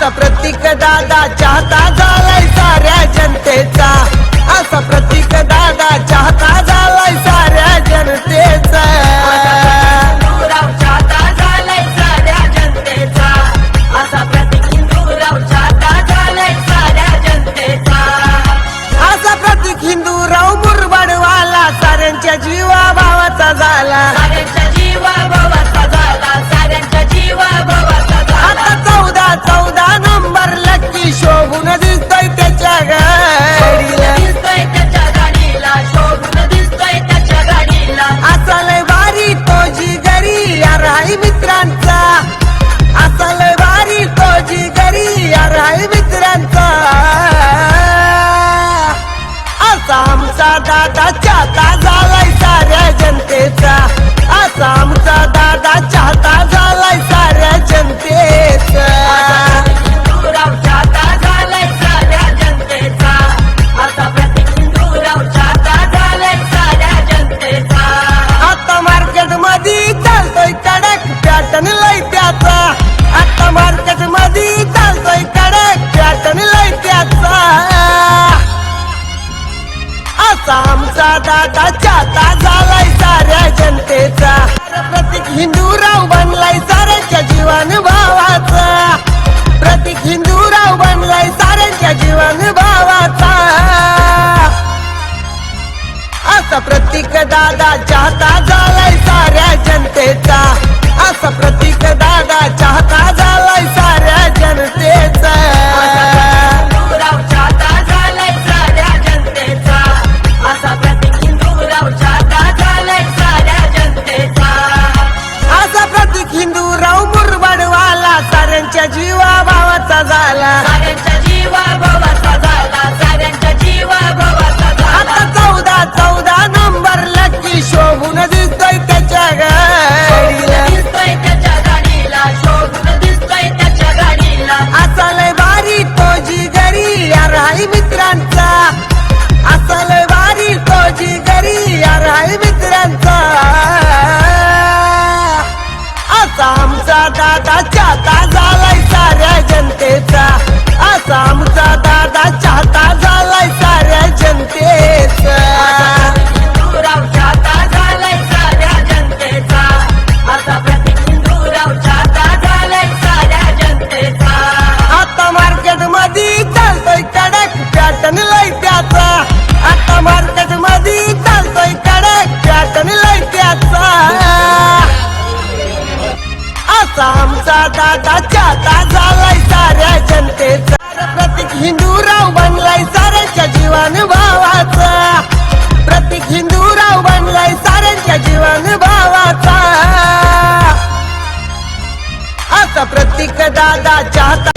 असा प्रतीक दादा चाहता झालाय साऱ्या जनतेचा. असा प्रतीक दादा चाहता असा आमचा दादा चाहता झालाय साऱ्या जनतेचा. असा आमचा दादा असा आमचा दादा चाहता झालाय साऱ्या जनतेचा. प्रत्येक हिंदूराव बनलाय साऱ्यांच्या जीवन भावाचा. प्रत्येक हिंदूराव बनलाय साऱ्यांच्या जीवन भावाचा. असा प्रतीक दादा चाहता झाला. साऱ्यांच्या जीवा भावाचा झाला साऱ्यांच्या जीवा भावाचा आता झाला चौदा चौदा नंबर लक्की शोभून दिसतोय त्याच्या गाडीला. दिसतोय त्याच्या गाडीला. शोभून दिसतोय त्याच्या गाडीला. असा लय भारी तो जी घरी यार आहे मित्रांचा. असा लय भारी तो जी घरी यार मित्रांचा. असा आमचा दादा जनतेचा आसामचा दादा चाहता झालाय साऱ्या जनतेचा. हिंदूराव आता मार्केटमध्ये चालतोय कडक पॅटर्न लय त्याचा. आता मार्केटमध्ये चालतोय कडक पॅटर्न लय त्याचा. आमचा दादा चाहता झालाय हिंदूराव बनलाय साऱ्यांच्या जीवन भावाचा. प्रत्येक हिंदूराव बनलाय साऱ्यांच्या जीवन भावाचा. असा प्रत्येक दादा चाहता